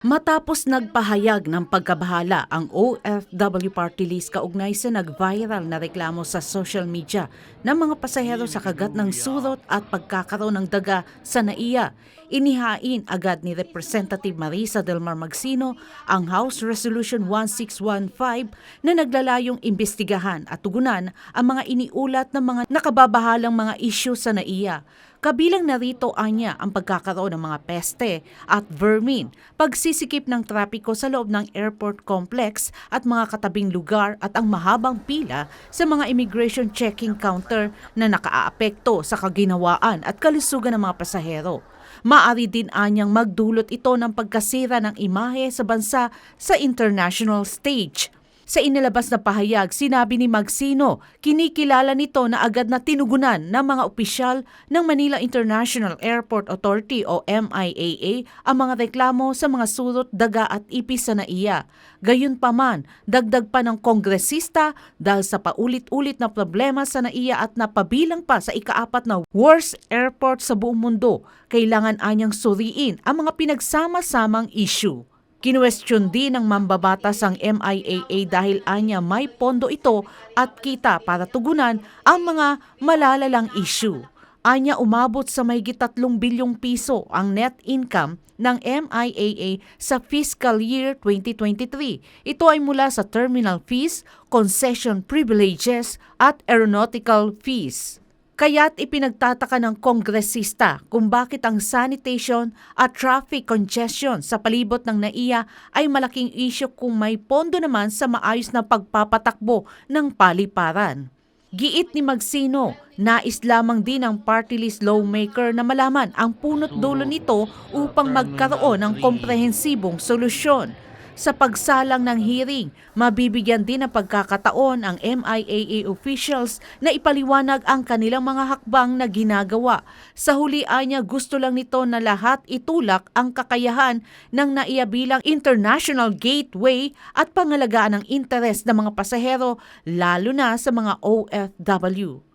Matapos nagpahayag ng pagkabahala ang OFW Party List kaugnay sa nag-viral na reklamo sa social media ng mga pasahero sa kagat ng surot at pagkakaroon ng daga sa NAIA, inihain agad ni Representative Marisa Delmar Magsino ang House Resolution 1615 na naglalayong imbestigahan at tugunan ang mga iniulat ng mga nakababahalang mga isyu sa NAIA. Kabilang narito anya ang pagkakaroon ng mga peste at vermin, pagsisikip ng trapiko sa loob ng airport complex at mga katabing lugar at ang mahabang pila sa mga immigration checking counter na nakaaapekto sa kaginawaan at kalusugan ng mga pasahero. Maari din anyang magdulot ito ng pagkasira ng imahe sa bansa sa international stage. Sa inilabas na pahayag, sinabi ni Magsino, kinikilala nito na agad na tinugunan ng mga opisyal ng Manila International Airport Authority o MIAA ang mga reklamo sa mga surot, daga at ipis sa NAIA. Gayunpaman, dagdag pa ng kongresista dahil sa paulit-ulit na problema sa NAIA at napabilang pa sa ikaapat na worst airport sa buong mundo, kailangan anyang suriin ang mga pinagsama-samang issue. Kinuwestiyon din ng mambabatas ang MIAA dahil anya may pondo ito at kita para tugunan ang mga malalalang issue. Anya umabot sa mahigit 3 bilyong piso ang net income ng MIAA sa fiscal year 2023. Ito ay mula sa terminal fees, concession privileges at aeronautical fees. Kaya't ipinagtataka ng kongresista kung bakit ang sanitation at traffic congestion sa palibot ng NAIA ay malaking isyo kung may pondo naman sa maayos na pagpapatakbo ng paliparan. Giit ni Magsino, nais lamang din ng party list lawmaker na malaman ang punot dulo nito upang magkaroon ng komprehensibong solusyon. Sa pagsalang ng hearing, mabibigyan din ng pagkakataon ang MIAA officials na ipaliwanag ang kanilang mga hakbang na ginagawa. Sa hulian niya, gusto lang nito na lahat itulak ang kakayahan ng NAIA bilang international gateway at pangalagaan ng interes ng mga pasahero, lalo na sa mga OFW.